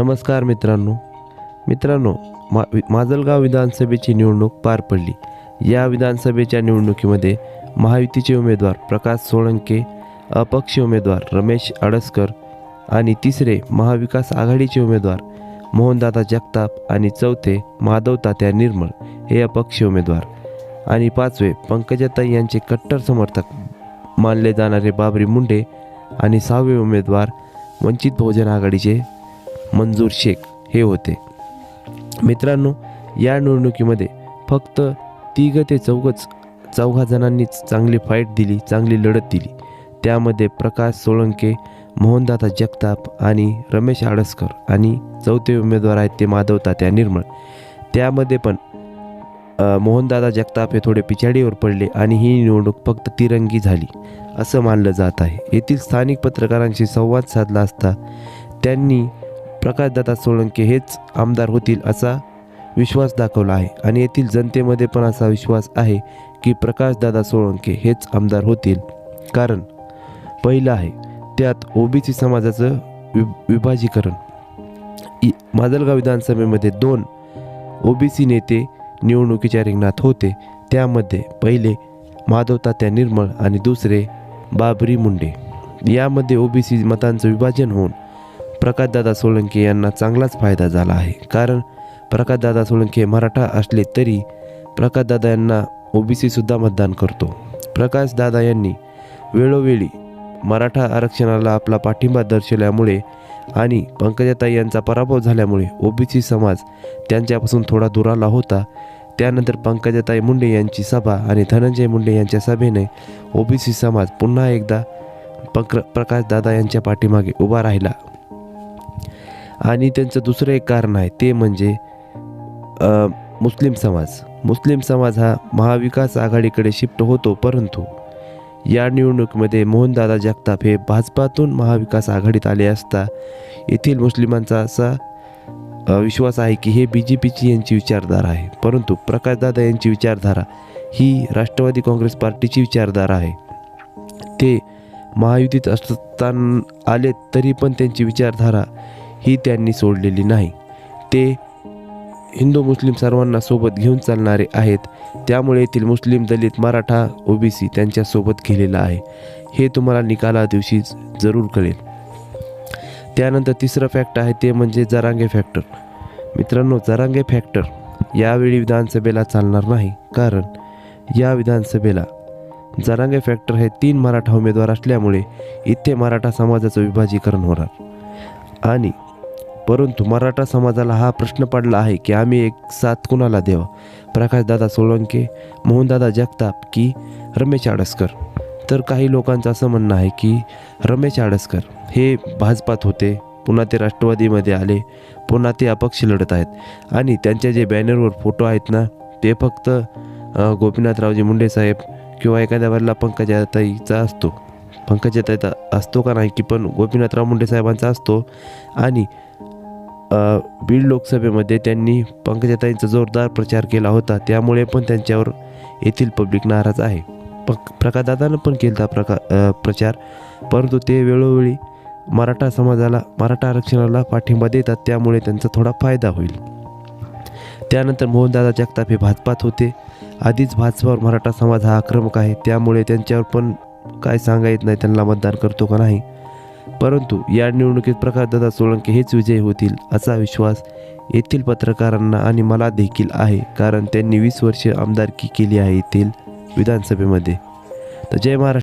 नमस्कार मित्रांनो. मित्रांनो मा वि- माजलगाव विधानसभेची निवडणूक पार पडली. या विधानसभेच्या निवडणुकीमध्ये महायुतीचे उमेदवार प्रकाश सोळंके अपक्ष उमेदवार रमेश अडसकर आणि तिसरे महाविकास आघाडीचे उमेदवार मोहनदादा जगताप आणि चौथे माधव तात्या निर्मळ हे अपक्ष उमेदवार आणि पाचवे पंकजाताई यांचे कट्टर समर्थक मानले जाणारे बाबरी मुंडे आणि सहावे उमेदवार वंचित बहुजन आघाडीचे मंजूर शेख हे होते. मित्रांनो या निवडणुकीमध्ये फक्त तिघ ते चौघच चौघा जणांनीच चांगली फाईट दिली चांगली लढत दिली. त्यामध्ये प्रकाश सोळंके मोहनदादा जगताप आणि रमेश आडसकर आणि चौथे उमेदवार आहेत ते माधव तात्या निर्मळ. त्यामध्ये पण मोहनदादा जगताप हे थोडे पिछाडीवर पडले आणि ही निवडणूक फक्त तिरंगी झाली असं मानलं जात आहे. येथील स्थानिक पत्रकारांशी संवाद साधला असता त्यांनी प्रकाशदादा सोळंके हेच आमदार होतील असा विश्वास दाखवला आहे. आणि येथील जनतेमध्ये पण असा विश्वास आहे की प्रकाशदादा सोळंके हेच आमदार होतील. कारण पहिलं आहे त्यात ओबीसी समाजाचं वि विभाजीकरण. इ माजलगाव विधानसभेमध्ये दोन ओबीसी नेते निवडणुकीच्या रिंगणात होते. त्यामध्ये पहिले माधव तात्या निर्मळ आणि दुसरे बाबरी मुंडे. यामध्ये ओबीसी मतांचं विभाजन होऊन प्रकाशदादा सोळंके यांना चांगलाच फायदा झाला आहे. कारण प्रकाशदादा सोळंके मराठा असले तरी प्रकाशदादा यांना ओबीसीसुद्धा मतदान करतो. प्रकाशदादा यांनी वेळोवेळी मराठा आरक्षणाला आपला पाठिंबा दर्शवल्यामुळे आणि पंकजाताई यांचा पराभव झाल्यामुळे ओबीसी समाज त्यांच्यापासून थोडा दुराला होता. त्यानंतर पंकजाताई मुंडे यांची सभा आणि धनंजय मुंडे यांच्या सभेने ओबीसी समाज पुन्हा एकदा पंक प्रकाशदादा यांच्या पाठीमागे उभा राहिला. आणि त्यांचं दुसरं एक कारण आहे ते म्हणजे मुस्लिम समाज. मुस्लिम समाज हा महाविकास आघाडीकडे शिफ्ट होतो परंतु या निवडणुकीमध्ये मोहनदादा जगताप हे भाजपातून महाविकास आघाडीत आले असता येथील मुस्लिमांचा असा विश्वास आहे की हे बी जे पीची यांची विचारधारा आहे. परंतु प्रकाशदादा यांची विचारधारा ही राष्ट्रवादी काँग्रेस पार्टीची विचारधारा आहे. ते महायुतीत असताना आले तरी पण त्यांची विचारधारा ही त्यांनी सोडलेली नाही. ते हिंदू मुस्लिम सर्वांना सोबत घेऊन चालणारे आहेत. त्यामुळे येथील मुस्लिम दलित मराठा ओबीसी त्यांच्यासोबत गेलेला आहे. हे तुम्हाला निकाला दिवशी जरूर कळेल. त्यानंतर तिसरं फॅक्ट आहे ते म्हणजे जरांगे फॅक्टर मित्रांनो जरांगे फॅक्टर यावेळी विधानसभेला चालणार नाही. कारण या विधानसभेला जरांगे फॅक्टर हे तीन मराठा उमेदवार असल्यामुळे इथे मराठा समाजाचं विभाजीकरण होणार. आणि परंतु मराठा समाजाला हा प्रश्न पडला आहे की आम्ही एक साथ कुणाला द्यावा? प्रकाशदादा सोळंके मोहनदादा जगताप की रमेश आडसकर? तर काही लोकांचं असं म्हणणं आहे की रमेश आडसकर हे भाजपात होते पुन्हा ते राष्ट्रवादीमध्ये आले पुन्हा ते अपक्ष लढत आहेत. आणि त्यांच्या जे बॅनरवर फोटो आहेत ना ते फक्त गोपीनाथरावजी मुंडे साहेब किंवा एखाद्या वेळेला पंकजाताईचा असतो. पंकजाताईचा असतो का नाही की पण गोपीनाथराव मुंडे साहेबांचा असतो. आणि बीड लोकसभेमध्ये त्यांनी पंकजाताईंचा जोरदार प्रचार केला होता. त्यामुळे पण त्यांच्यावर येथील पब्लिक नाराज आहे. पक प्रकादादानं पण केला प्रका प्रचार. परंतु ते वेळोवेळी मराठा समाजाला मराठा आरक्षणाला पाठिंबा देतात. त्यामुळे त्यांचा थोडा फायदा होईल. त्यानंतर मोहनदादा जगताप हे भाजपात होते. आधीच भाजपावर मराठा समाज हा आक्रमक आहे. त्यामुळे त्यांच्यावर पण काय सांगा येत नाही. त्यांना मतदान करतो का नाही? परंतु या निवडणुकीत प्रकाशदादा सोळंके हेच विजयी होतील असा विश्वास येथील पत्रकारांना आणि मला देखील आहे. कारण त्यांनी वीस वर्षे आमदारकी केली आहे येथील विधानसभेमध्ये. तर जय महाराष्ट्र.